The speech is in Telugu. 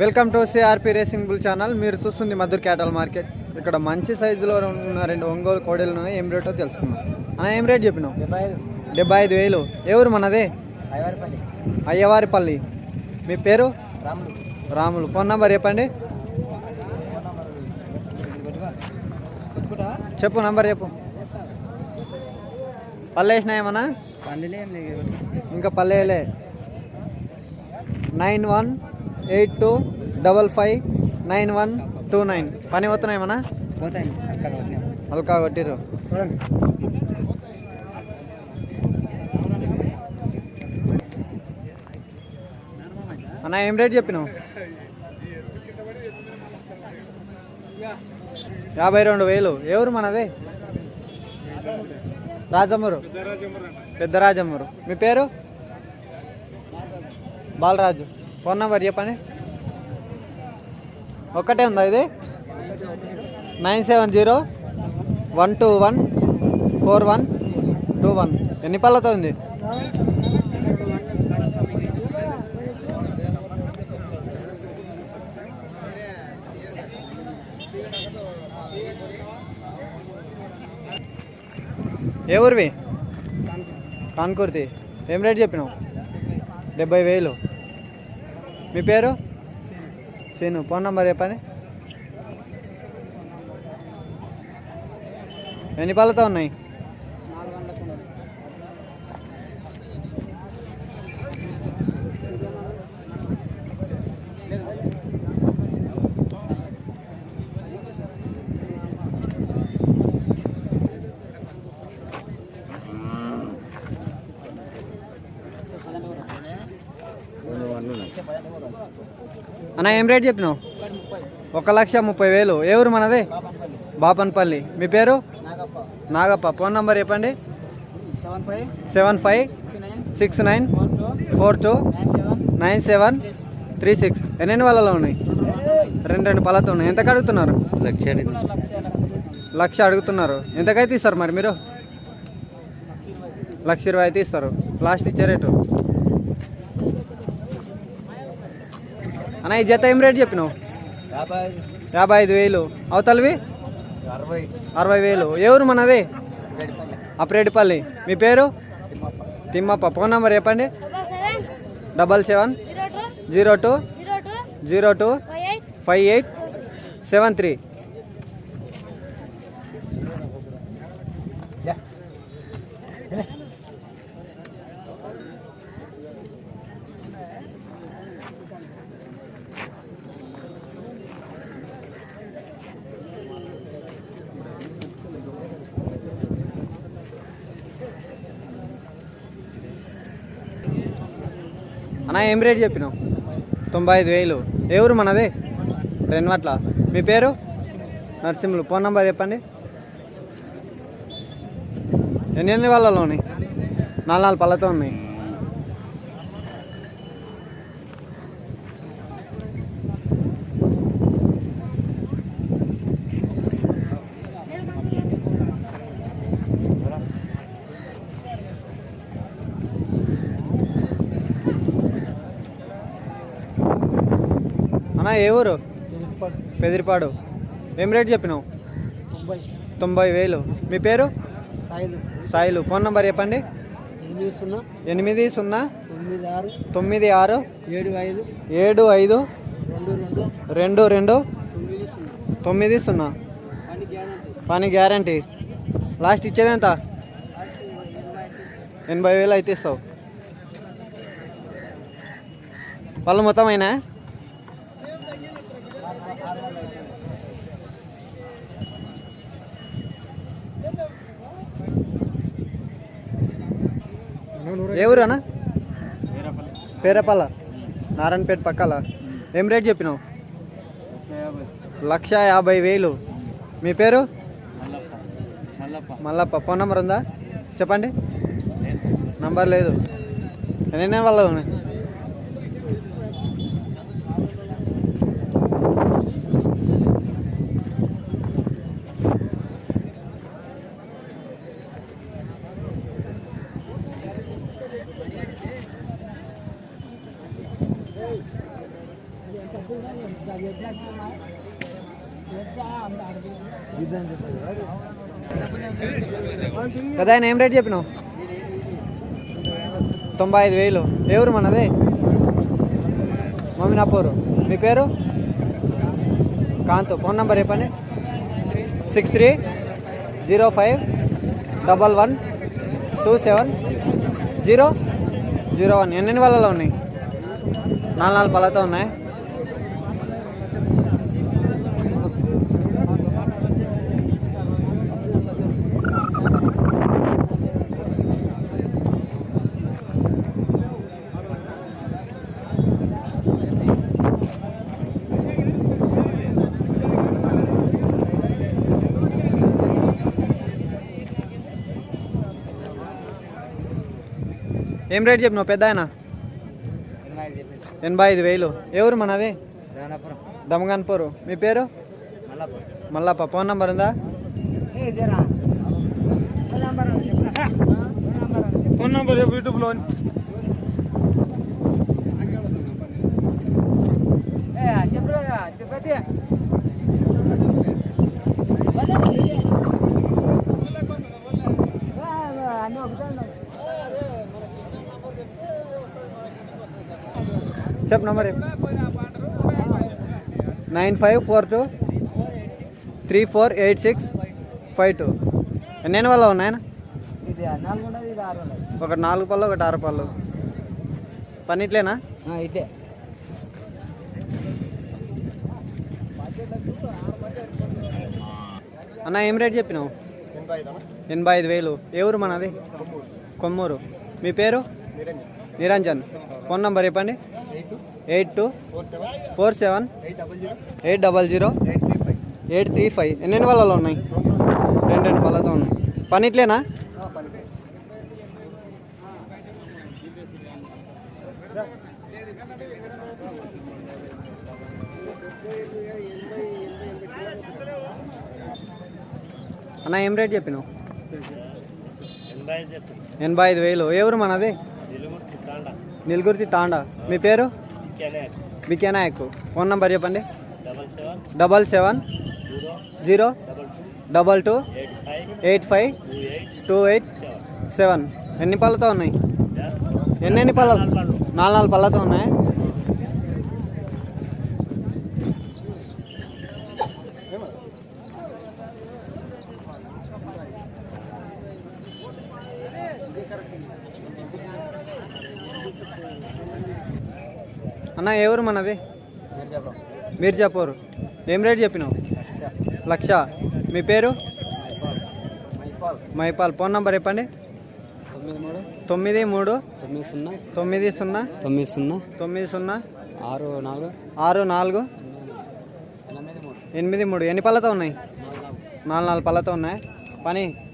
Welcome to CRP racing bull channel మీరు చూస్తుంది మధుర్ క్యాటల్ మార్కెట్ ఇక్కడ మంచి సైజులో ఉన్న రెండు ఒంగోలు కోడలు ఉన్నాయి ఏం రేటో తెలుసుకుందాం. అన్న ఏం రేట్ చెప్పినావు? డెబ్బై ఐదు. వేలు. ఎవరు మనదే? అయ్యవారిపల్లి. మీ పేరు? రాములు. ఫోన్ నంబర్ చెప్పండి. చెప్పు నంబర్ చెప్పు. పల్లె వేసినా ఏమన్నా? ఇంకా పల్లెలే. Nine one eight two double five nine one two nine. పని పోతున్నాయి కొట్టినాం. అల్కా కొట్టిరు అన్న ఏం రేట్ చెప్పినావు? యాభై రెండు వేలు. ఎవరు మనది? రాజమ్మరు పెద్ద రాజమ్మరు మీ పేరు? బాలరాజు. ఫోన్ నెంబర్ చెప్పండి. ఒక్కటే ఉందా ఇది? Nine seven zero one two one four one two one ఎన్ని పళ్ళతో ఉంది? ఏ ఊరివి? కాన్కుర్తి. ఏం రేట్ చెప్పినావు? డెబ్బై వేలు. మీ పేరు? సీను. ఫోన్ నెంబర్ చెప్పండి. ఎన్ని పళ్ళతో ఉన్నాయి? అన్న ఏం రేట్ చెప్పినావు? ఒక లక్ష ముప్పై వేలు. ఏ ఊరు మనది? బాపన్పల్లి. మీ పేరు? నాగప్ప. ఫోన్ నంబర్ చెప్పండి. Seven five six nine four two nine seven three six. ఎన్నెన్ని వాళ్ళలో ఉన్నాయి? రెండు రెండు పళ్ళతో ఉన్నాయి. ఎంతకు అడుగుతున్నారు? లక్ష అడుగుతున్నారు. ఎంతకైతే ఇస్తారు మరి మీరు? లక్ష ఇరవై అయితే ఇస్తారు లాస్ట్ ఇచ్చే రేటు? అన్న ఈ జత ఏం రేట్ చెప్పినావు? యాభై ఐదు వేలు. అవతలవి అరవై. వేలు. ఎవరు మనది? అప్రేటిపల్లి మీ పేరు? తిమ్మప్ప. ఫోన్ నెంబర్ చెప్పండి. Double seven zero two. Zero two five eight seven three. అన్నా ఏం రేట్ చెప్పినావు? తొంభై ఐదు వేలు ఎవరు మనది? రెన్వట్ల. మీ పేరు? నరసింహులు. ఫోన్ నంబర్ చెప్పండి. ఎన్ని ఎన్ని వాళ్ళలో ఉన్నాయి? నాలుగు నాలుగు పళ్ళతో ఉన్నాయి. ఏ ఊరు? పెదిరిపాడు. ఏం రేట్ చెప్పినావు? తొంభై. వేలు. మీ పేరు? సాయిలు. ఫోన్ నంబర్ చెప్పండి. ఎనిమిది సున్నా. తొమ్మిది ఆరు. ఏడు ఐదు. ఏడు ఐదు. రెండు రెండు. తొమ్మిది సున్నా. పని గ్యారంటీ. లాస్ట్ ఇచ్చేది ఎంత? ఎనభై వేలు అయితే ఇస్తావు. వాళ్ళు మొత్తం అయినా? ఏ ఊరు అన్న పేరపల్ల. నారాయణపేట పక్కల. ఏం రేట్ చెప్పినావు? లక్ష యాభై వేలు. మీ పేరు? మల్లప్ప. ఫోన్ నెంబర్ ఉందా? చెప్పండి. నంబర్ లేదు. ఎన్ని వాళ్ళ ఉన్నాయి? కదా ఆయన ఏం రేట్ చెప్పినావు? తొంభై ఐదు వేలు. ఎవరు మనది? మమ్మినాపూరు. మీ పేరు? కాంతు. ఫోన్ నెంబర్ చెప్పండి. Six three zero five double one two seven zero zero one. ఎన్ని వాళ్ళలో ఉన్నాయి? నాలుగు నాలుగు పళ్ళతో ఉన్నాయి. ఏం రేట్ చెప్పినావు? పెద్ద ఆయన? ఎనభై ఐదు వేలు. ఎవరు మనది? దానాపురం. దమగాన్పూరు. మీ పేరు? మల్లప్ప. ఫోన్ నంబర్ ఉందా? ఫోన్ నంబర్ చెప్పు యూట్యూబ్లో. చెప్పు చెప్పది చెప్పు number nine five four two three four eight six five two ఎన్ని వల్ల ఉన్నాయన ఒకటి నాలుగు పళ్ళు ఒకటి ఆరు పళ్ళు. పని ఇట్లేనా? ఇదే అన్న ఏం రేట్ చెప్పినావు? ఎనభై ఐదు వేలు. ఏ ఊరు మనది? కొమ్మూరు. మీ పేరు? నిరంజన్. ఫోన్ నంబర్ చెప్పండి. Eight two four seven eight double zero eight three five ఎన్ని వాళ్ళలో ఉన్నాయి? రెండు రెండు పళ్ళతో ఉన్నాయి. పని ఇట్లేనా అన్న ఏం రేట్ చెప్పినావు? ఎనభై ఐదు వేలు. ఎవరు మనది? నిలుగుర్తి తాండా మీ పేరు? బికే నాయక్ ఫోన్ నంబర్ చెప్పండి. Double seven. Zero. Double two. Eight five. Two eight. Seven. ఎన్ని పళ్ళతో ఉన్నాయి? ఎన్ని ఎన్ని పళ్ళ. నాలుగు నాలుగు పళ్ళతో ఉన్నాయి? అన్న ఎవరు మనది? మీర్జాపూర్. ఏం రేట్ చెప్పినావు? లక్ష. మీ పేరు? మైపాల్. ఫోన్ నంబర్ చెప్పండి. తొమ్మిది మూడు. తొమ్మిది సున్నా. తొమ్మిది సున్నా. తొమ్మిది సున్నా తొమ్మిది సున్నా ఆరు నాలుగు. ఆరు నాలుగు ఎనిమిది మూడు. ఎన్ని పళ్ళతో ఉన్నాయి? నాలుగు నాలుగు పళ్ళతో ఉన్నాయి. పని?